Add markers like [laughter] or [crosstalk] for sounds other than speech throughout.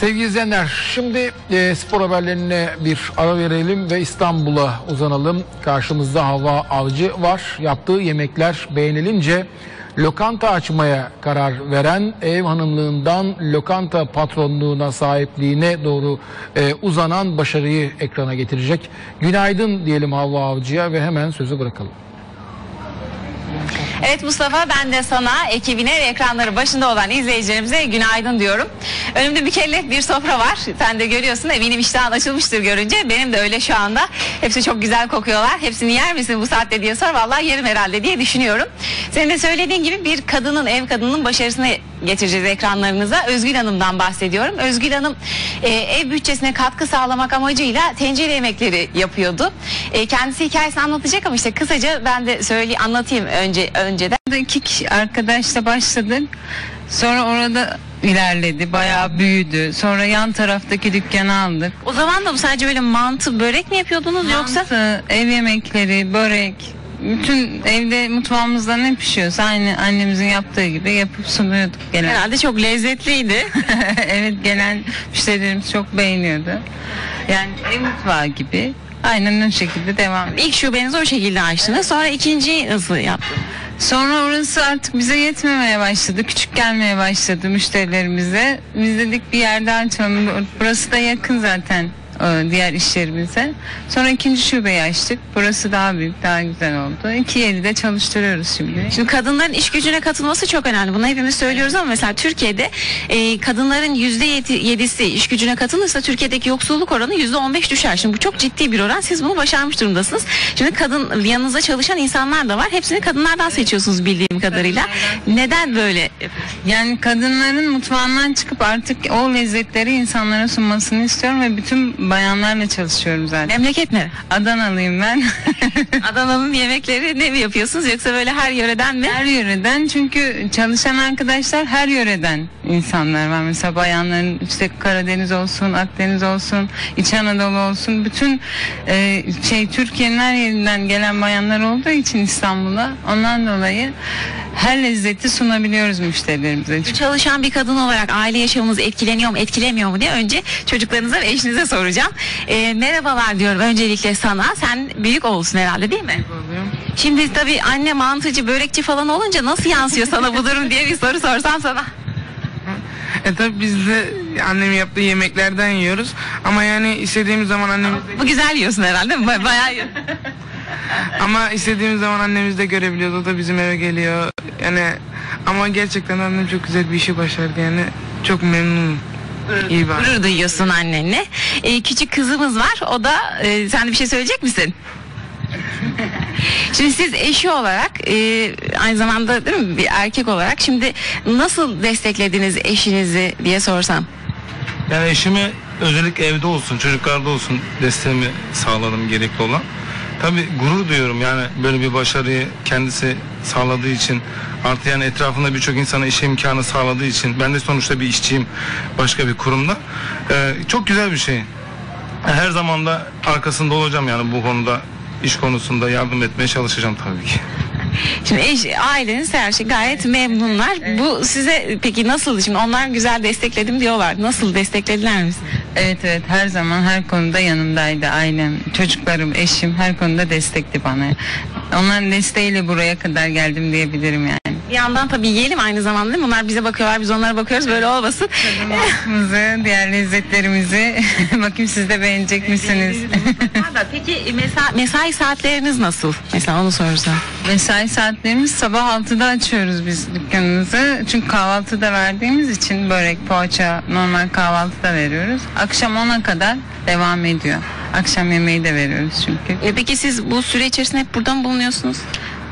Sevgili izleyenler, şimdi e, spor haberlerine bir ara verelim ve İstanbul'a uzanalım. Karşımızda Hava Avcı var. Yaptığı yemekler beğenilince lokanta açmaya karar veren ev hanımlığından lokanta patronluğuna sahipliğine doğru e, uzanan başarıyı ekrana getirecek. Günaydın diyelim Havva Avcı'ya ve hemen sözü bırakalım. Evet Mustafa ben de sana ekibine ve ekranları başında olan izleyicilerimize günaydın diyorum. Önümde bir kelle bir sofra var. Sen de görüyorsun eminim iştahın açılmıştır görünce. Benim de öyle şu anda. Hepsi çok güzel kokuyorlar. Hepsini yer misin bu saatte diye sor. Vallahi yerim herhalde diye düşünüyorum. Senin de söylediğin gibi bir kadının ev kadının başarısını getireceğiz ekranlarınıza. Özgül Hanım'dan bahsediyorum. Özgül Hanım e, ev bütçesine katkı sağlamak amacıyla tencere yemekleri yapıyordu. E, kendisi hikayesini anlatacak ama işte kısaca ben de söyle anlatayım önce önceden. İki kişi arkadaşla başladık. Sonra orada ilerledi, bayağı büyüdü. Sonra yan taraftaki dükkanı aldık. O zaman da bu sadece böyle mantı börek mi yapıyordunuz yoksa? Mantı, ev yemekleri, börek, bütün evde mutfağımızda ne pişiyorsa aynı annemizin yaptığı gibi yapıp sunuyorduk gelen. Herhalde çok lezzetliydi. [laughs] evet gelen müşterilerimiz çok beğeniyordu. Yani ev mutfağı gibi. Aynen o şekilde devam. İlk şubenizi o şekilde açtınız. Sonra ikinciyi nasıl yaptınız? Sonra orası artık bize yetmemeye başladı. Küçük gelmeye başladı müşterilerimize. Biz dedik bir yerde açalım. Burası da yakın zaten diğer işlerimize. Sonra ikinci şubeyi açtık. Burası daha büyük, daha güzel oldu. İki yeri de çalıştırıyoruz şimdi. Şimdi kadınların iş gücüne katılması çok önemli. Bunu hepimiz söylüyoruz ama mesela Türkiye'de e, kadınların yüzde yedisi iş gücüne katılırsa Türkiye'deki yoksulluk oranı yüzde on beş düşer. Şimdi bu çok ciddi bir oran. Siz bunu başarmış durumdasınız. Şimdi kadın yanınızda çalışan insanlar da var. Hepsini kadınlardan seçiyorsunuz bildiğim kadarıyla. Neden böyle? Yani kadınların mutfağından çıkıp artık o lezzetleri insanlara sunmasını istiyorum ve bütün bayanlarla çalışıyorum zaten. Memleket ne? Adanalıyım ben. [laughs] Adana'nın yemekleri ne mi yapıyorsunuz yoksa böyle her yöreden mi? Her yöreden çünkü çalışan arkadaşlar her yöreden insanlar var. Mesela bayanların işte Karadeniz olsun, Akdeniz olsun, İç Anadolu olsun. Bütün e, şey Türkiye'nin her yerinden gelen bayanlar olduğu için İstanbul'a ondan dolayı her lezzeti sunabiliyoruz müşterilerimize. Çalışan bir kadın olarak aile yaşamımız etkileniyor mu etkilemiyor mu diye önce çocuklarınıza ve eşinize soracağım. Ee, merhabalar diyorum öncelikle sana. Sen büyük oğulsun herhalde değil mi? Şimdi tabii anne mantıcı, börekçi falan olunca nasıl yansıyor sana bu durum diye bir soru sorsam sana. E tabi biz de annemin yaptığı yemeklerden yiyoruz. Ama yani istediğimiz zaman annemiz Bu güzel yiyorsun herhalde? Ba- Bayağı yiyorsun. Ama istediğimiz zaman annemiz de görebiliyoruz. O da bizim eve geliyor. Yani ama gerçekten annem çok güzel bir işi başardı yani. Çok memnunum. İyi bak. Gurur duyuyorsun annenle. Ee, küçük kızımız var. O da e, sen de bir şey söyleyecek misin? Şimdi siz eşi olarak e, aynı zamanda değil mi bir erkek olarak şimdi nasıl desteklediniz eşinizi diye sorsam. Yani eşimi özellikle evde olsun, çocuklarda olsun desteğimi sağladım gerekli olan. Tabi gurur duyuyorum yani böyle bir başarıyı kendisi sağladığı için. Artı yani etrafında birçok insana iş imkanı sağladığı için. Ben de sonuçta bir işçiyim başka bir kurumda. Ee, çok güzel bir şey. Her zaman da arkasında olacağım yani bu konuda iş konusunda yardım etmeye çalışacağım tabii ki. Şimdi eş, aileniz her şey gayet memnunlar. Bu size peki nasıl şimdi onlar güzel destekledim diyorlar. Nasıl desteklediler mi? Evet evet her zaman her konuda yanımdaydı ailem, çocuklarım, eşim her konuda destekti bana. Onların desteğiyle buraya kadar geldim diyebilirim yani. Bir yandan tabii yiyelim aynı zamanda değil mi? Onlar bize bakıyorlar biz onlara bakıyoruz böyle olmasın. Mantımızı, diğer lezzetlerimizi [laughs] bakayım siz de beğenecek misiniz? Peki [laughs] mesai, mesai saatleriniz nasıl? Mesela onu sorsam. Mesai saatlerimiz sabah 6'da açıyoruz biz dükkanımızı. Çünkü kahvaltıda verdiğimiz için börek, poğaça, normal kahvaltıda veriyoruz. Akşam 10'a kadar devam ediyor. Akşam yemeği de veriyoruz çünkü. E peki siz bu süre içerisinde hep burada mı bulunuyorsunuz?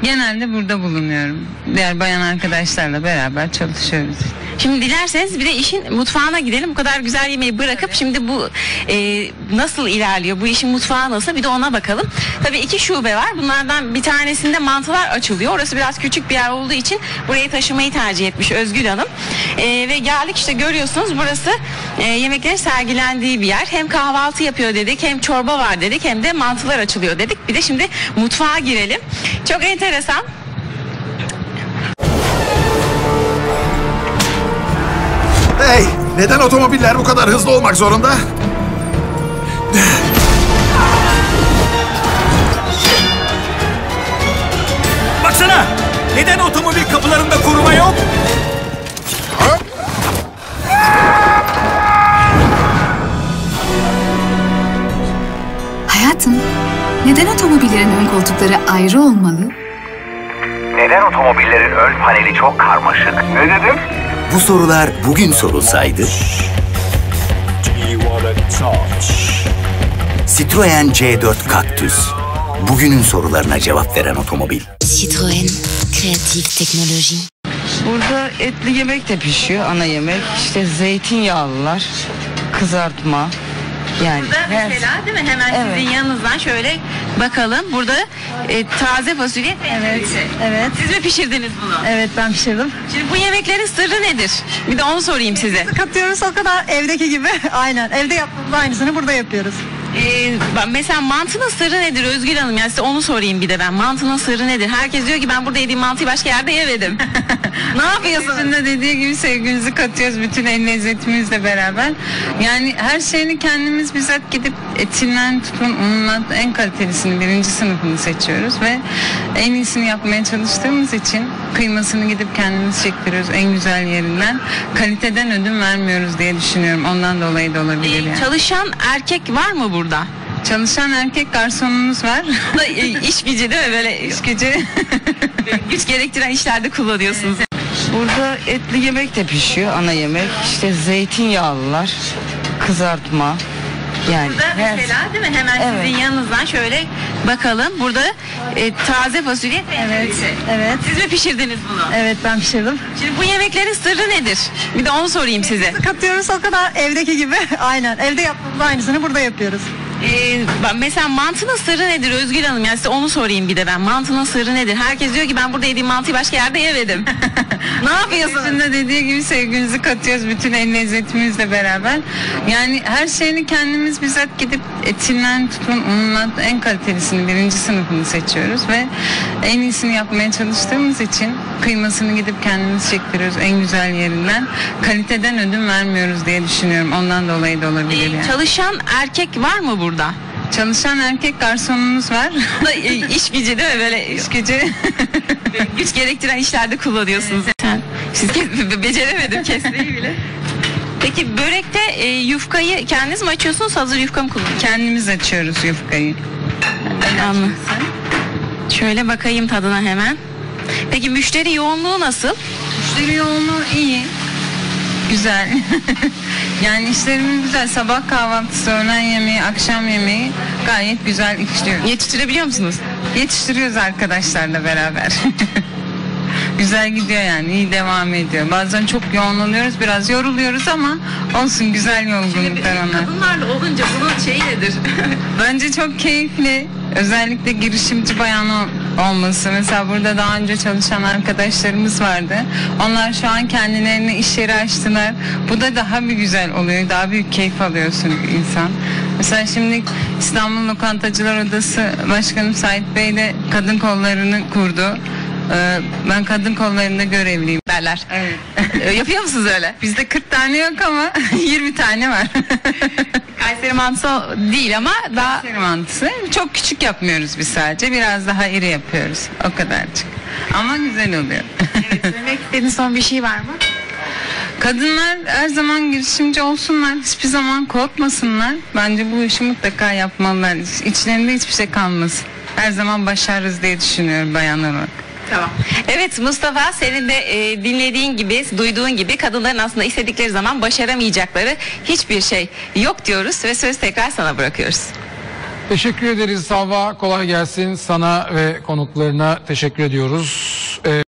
Genelde burada bulunuyorum. Diğer bayan arkadaşlarla beraber çalışıyoruz. Şimdi dilerseniz bir de işin mutfağına gidelim. Bu kadar güzel yemeği bırakıp şimdi bu e, nasıl ilerliyor? Bu işin mutfağı nasıl? Bir de ona bakalım. Tabii iki şube var. Bunlardan bir tanesinde mantılar açılıyor. Orası biraz küçük bir yer olduğu için burayı taşımayı tercih etmiş Özgül Hanım. E, ve geldik işte görüyorsunuz burası e, yemeklerin sergilendiği bir yer. Hem kahvaltı yapıyor dedik hem çorba var dedik hem de mantılar açılıyor dedik. Bir de şimdi mutfağa girelim. Çok enteresan. Hey, Neden otomobiller bu kadar hızlı olmak zorunda? Baksana! Neden otomobil kapılarında koruma yok? Hayatım, neden otomobillerin ön koltukları ayrı olmalı? Neden otomobillerin ön paneli çok karmaşık? Ne dedim? Bu sorular bugün sorulsaydı... Citroen C4 Cactus. Bugünün sorularına cevap veren otomobil. Citroën, créative technologie. Burada etli yemek de pişiyor ana yemek. İşte zeytinyağlılar, kızartma. Yani Burada her- mesela değil mi? Hemen Evet. sizin yanınızdan şöyle bakalım. Burada e, taze fasulye Evet. Evet. Siz mi pişirdiniz bunu? Evet ben pişirdim. Şimdi bu yemeklerin sırrı nedir? Bir de onu sorayım size. Katıyoruz o kadar evdeki gibi. [laughs] Aynen. Evde yaptığımız aynısını burada yapıyoruz. Ee, mesela mantının sırrı nedir Özgül Hanım? Yani size onu sorayım bir de ben. Mantının sırrı nedir? Herkes diyor ki ben burada yediğim mantıyı başka yerde yemedim. [laughs] ne yapıyorsunuz? Üstünde dediği gibi sevgimizi katıyoruz bütün el lezzetimizle beraber. Yani her şeyini kendimiz bizzat gidip etinden tutun unundan en kalitelisini birinci sınıfını seçiyoruz ve en iyisini yapmaya çalıştığımız için kıymasını gidip kendimiz çektiriyoruz en güzel yerinden. Kaliteden ödün vermiyoruz diye düşünüyorum. Ondan dolayı da olabilir yani. çalışan erkek var mı burada? Çalışan erkek garsonumuz var. [laughs] İş gücü değil mi? Böyle [laughs] İş gücü. [laughs] güç gerektiren işlerde kullanıyorsunuz. Burada etli yemek de pişiyor ana yemek. İşte zeytinyağlılar, kızartma. Yani Burada her- mesela değil mi? Hemen Evet. sizin yanınızdan şöyle bakalım. Burada e, taze fasulye Evet. Evet. Siz mi pişirdiniz bunu? Evet ben pişirdim. Şimdi bu yemeklerin sırrı nedir? Bir de onu sorayım size. Katıyoruz o kadar evdeki gibi. [laughs] Aynen. Evde yaptığımız aynısını burada yapıyoruz. Ee, mesela mantının sırrı nedir Özgül Hanım? Yani size onu sorayım bir de ben. Mantının sırrı nedir? Herkes diyor ki ben burada yediğim mantıyı başka yerde yemedim. [laughs] ne yapıyorsunuz? Üstünde dediği gibi sevgimizi katıyoruz bütün el lezzetimizle beraber. Yani her şeyini kendimiz bizzat gidip etinden tutun unundan en kalitelisini birinci sınıfını seçiyoruz ve en iyisini yapmaya çalıştığımız için kıymasını gidip kendimiz çektiriyoruz en güzel yerinden. Kaliteden ödün vermiyoruz diye düşünüyorum. Ondan dolayı da olabilir yani. çalışan erkek var mı burada? Çalışan erkek garsonumuz var. İş gücü değil mi? Böyle İş gücü. [laughs] güç gerektiren işlerde kullanıyorsunuz. Sen, siz beceremedim kesmeyi bile. Peki börekte e, yufkayı kendiniz mi açıyorsunuz hazır yufka mı kullanıyorsunuz? Kendimiz açıyoruz yufkayı. Anladım. Şöyle bakayım tadına hemen. Peki müşteri yoğunluğu nasıl? Müşteri yoğunluğu iyi. Güzel. [laughs] yani işlerimiz güzel. Sabah kahvaltısı, öğlen yemeği, akşam yemeği gayet güzel işliyor. Yetiştirebiliyor musunuz? Yetiştiriyoruz arkadaşlarla beraber. [laughs] güzel gidiyor yani. iyi devam ediyor. Bazen çok yoğun oluyoruz. Biraz yoruluyoruz ama olsun güzel yorgunluklar onlar. Kadınlarla olunca bunun şeyi nedir? [laughs] Bence çok keyifli. Özellikle girişimci bayan olması. Mesela burada daha önce çalışan arkadaşlarımız vardı. Onlar şu an kendilerine iş yeri açtılar. Bu da daha bir güzel oluyor. Daha büyük keyif alıyorsun insan. Mesela şimdi İstanbul Lokantacılar Odası Başkanım Sait Bey de kadın kollarını kurdu. Ee, Ben kadın kollarında görevliyim. Derler. Evet. [laughs] E, Yapıyor musunuz öyle? Bizde 40 tane yok ama [laughs] 20 tane var. [laughs] Kayseri mantısı değil ama daha Kayseri mantısı. Çok küçük yapmıyoruz biz sadece. Biraz daha iri yapıyoruz. O kadarcık. Ama güzel oluyor. söylemek istediğiniz son bir şey var mı? Kadınlar her zaman girişimci olsunlar. Hiçbir zaman korkmasınlar. Bence bu işi mutlaka yapmalılar. İçlerinde hiçbir şey kalmasın. Her zaman başarırız diye düşünüyorum bayanlar olarak. Tamam. Evet Mustafa senin de e, dinlediğin gibi, duyduğun gibi kadınların aslında istedikleri zaman başaramayacakları hiçbir şey yok diyoruz ve söz tekrar sana bırakıyoruz. Teşekkür ederiz Salva. Kolay gelsin sana ve konuklarına teşekkür ediyoruz. Ee,